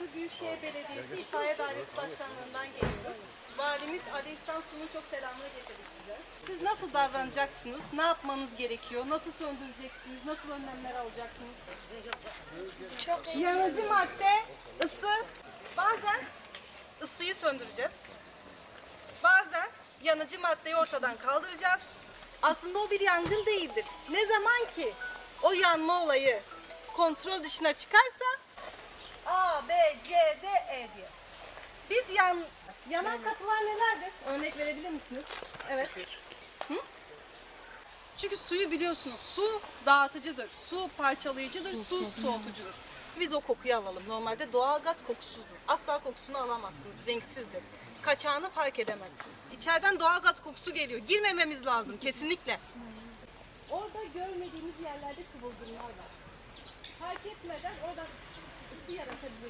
Diyarbakır Büyükşehir Belediyesi İtfaiye Dairesi Başkanlığından geliyoruz. Valimiz Ali İhsan Su'nun çok selamını getirdik size. Siz nasıl davranacaksınız? Ne yapmanız gerekiyor? Nasıl söndüreceksiniz? Nasıl önlemler alacaksınız? Çok iyi. Yanıcı madde, ısı. Bazen ısıyı söndüreceğiz. Bazen yanıcı maddeyi ortadan kaldıracağız. Aslında o bir yangın değildir. Ne zaman ki o yanma olayı kontrol dışına çıkarsa A, B, E. Biz yan, yanan kapılar nelerdir? Örnek verebilir misiniz? Evet. Hı? Çünkü suyu biliyorsunuz. Su dağıtıcıdır, su parçalayıcıdır, su soğutucudur. Biz o kokuyu alalım. Normalde doğalgaz kokusuzdur. Asla kokusunu alamazsınız. Renksizdir. Kaçağını fark edemezsiniz. İçeriden doğalgaz kokusu geliyor. Girmememiz lazım kesinlikle. Orada görmediğimiz yerlerde kıvılcımlar var. Fark etmeden oradan ısı yaratabilirsiniz.